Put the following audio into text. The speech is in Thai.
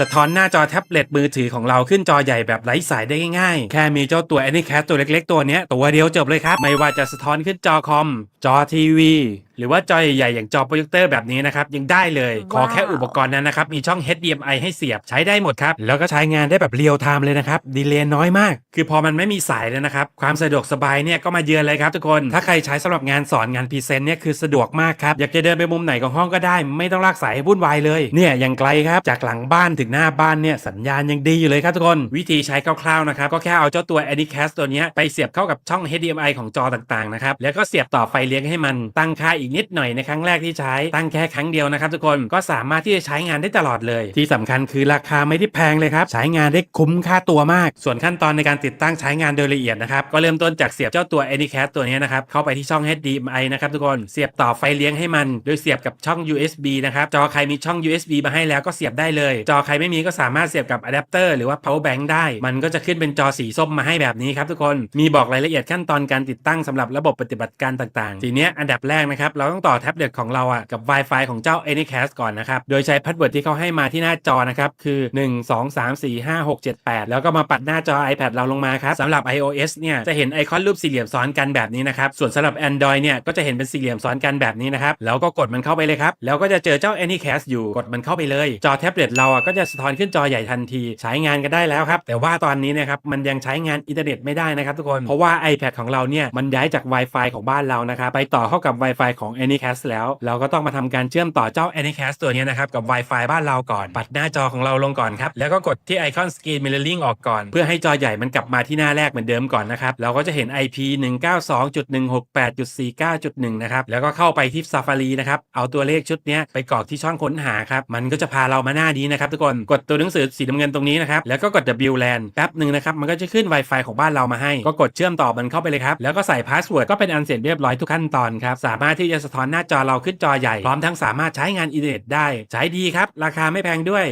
สะท้อนหน้าจอแท็บเล็ตมือถือของเราขึ้นจอใหญ่แบบไร้สายได้ง่ายๆ แค่มีเจ้าตัว Anycast ตัวเล็กๆ ตัวเนี้ยตัวเดียวจบเลยครับ ไม่ว่าจะสะท้อนขึ้นจอคอม จอทีวี หรือว่าจอใหญ่ๆอย่างจอโปรเจคเตอร์แบบนี้นะครับยังได้เลย ขอแค่อุปกรณ์นั้นนะครับ มีช่อง HDMI ให้เสียบใช้ได้หมดครับ แล้วก็ใช้งานได้แบบเรียลไทม์เลยนะครับ ดีเลย์น้อยมาก คือพอมันไม่มีสายแล้วนะครับ ความสะดวกสบายเนี่ยก็มาเยือนเลยครับทุกคน ถ้าใครใช้สำหรับงานสอนงานพรีเซนต์เนี่ยคือสะดวกมากครับ อยากจะเดินไปมุมไหนของห้องก็ได้ ไม่ต้องลากสายให้วุ่นวายเลยเนี่ยยังไกลครับจากหลังบ้านถึงหน้าบ้านเนี่ยสัญญาณยังดีอยู่เลยครับทุกคน วิธีใช้คร่าวๆนะครับก็แค่เอาเจ้าตัว Anycast ตัวเนี้ยไปเสียบเข้ากับช่อง HDMI ของจอต่างๆนะครับแล้วก็เสียบต่อไฟเลี้ยงให้มันตั้งค่าอีกนิดหน่อยในครั้งแรกที่ใช้ตั้งแค่ครั้งเดียวนะครับทุกคนก็สามารถที่จะใช้งานได้ตลอดเลย ที่สำคัญคือราคาไม่ได้แพงเลยครับใช้งานได้คุ้มค่าตัวมาก ส่วนขั้นตอนในการติดตั้งใช้งานโดยละเอียดนะครับก็เริ่มต้นจากเสียบเจ้าตัว Anycast ตัวนี้นะครับเข้าไปที่ช่อง HDMI นะครับทุกคนเสียบต่อไฟเลี้ยงให้มัน โดยเสียบกับช่อง USB นะครับจอใครมีช่อง USB มาให้แล้วก็เสียบได้เลย จอใครไม่มีก็สามารถเสียบกับอะแดปเตอร์หรือว่า power bank ได้ มันก็จะขึ้นเป็นจอสีส้มมาให้แบบนี้ครับทุกคนมีบอกรายละเอียดขั้นตอนการติดตั้งสำหรับระบบปฏิบัติการต่างๆทีเนี้ยอันดับแรกนะครับ เราต้องต่อแท็บเล็ตของเราอะกับ Wi-Fi ของเจ้า Anycast ก่อนนะครับ โดยใช้พาสเวิร์ดที่เขาให้มาที่หน้าจอนะครับ คือ 1 2 3 4 5 6 7 8 แล้วก็มาปัดหน้าจอ iPad เราลงมาครับสำหรับ iOS เนี่ยจะเห็นไอคอนรูปสี่เหลี่ยมซ้อนกันแบบนี้นะครับ ส่วนสำหรับ Android เนี่ยก็จะเห็นเป็นสี่เหลี่ยมซ้อนกันแบบนี้นะครับแล้วก็กดมันเข้าไปเลยครับแล้วก็จะเจอเจ้า Anycast อยู่กดมันเข้าไปเลย จอแท็บเล็ตเราอะก็จะสะท้อนขึ้นจอใหญ่ทันที ใช้งานกันได้แล้วครับแต่ว่าตอนนี้นะครับมันยังใช้งานอินเทอร์เน็ตไม่ได้นะครับทุกคนเพราะว่า iPad ของเราเนี่ยมันย้ายจาก Wi-Fi ของบ้านเรานะครับไปต่อเข้ากับ Wi-Fi ของ Anycast แล้ว เราก็ต้องมาทำการเชื่อมต่อเจ้า Anycast ตัวนี้นะครับกับ Wi-Fi บ้านเราก่อน ปัดหน้าจอของเราลงก่อนครับ แล้วก็กดที่ไอคอน Screen Mirroring ออกก่อน เพื่อให้จอใหญ่มันกลับมาที่หน้าแรกเหมือนเดิมก่อนนะครับ เราก็จะเห็น IP 192.168.49.1นะครับ แล้วก็เข้าไปที่ Safari นะครับ เอาตัวเลขชุดนี้ไปกรอกที่ช่องค้นหาครับ มันก็จะพาเรามาหน้านี้นะครับทุกคน กดตัวหนังสือสีน้ำเงินตรงนี้นะครับ แล้วก็กด WLAN แป๊บหนึ่งนะครับ มันก็จะขึ้น Wi-Fi ของบ้านเรามาให้ ก็กดเชื่อมต่อมันเข้าไปเลยครับ แล้วก็ใส่พาสเวิร์ดก็เป็นอันเสร็จเรียบร้อยทุกขั้นตอนครับ สามารถที่จะสะท้อนหน้าจอเราขึ้นจอใหญ่ พร้อมทั้งสามารถใช้งานอินเทอร์เน็ตได้ ใช้ดีครับ ราคาไม่แพงด้วย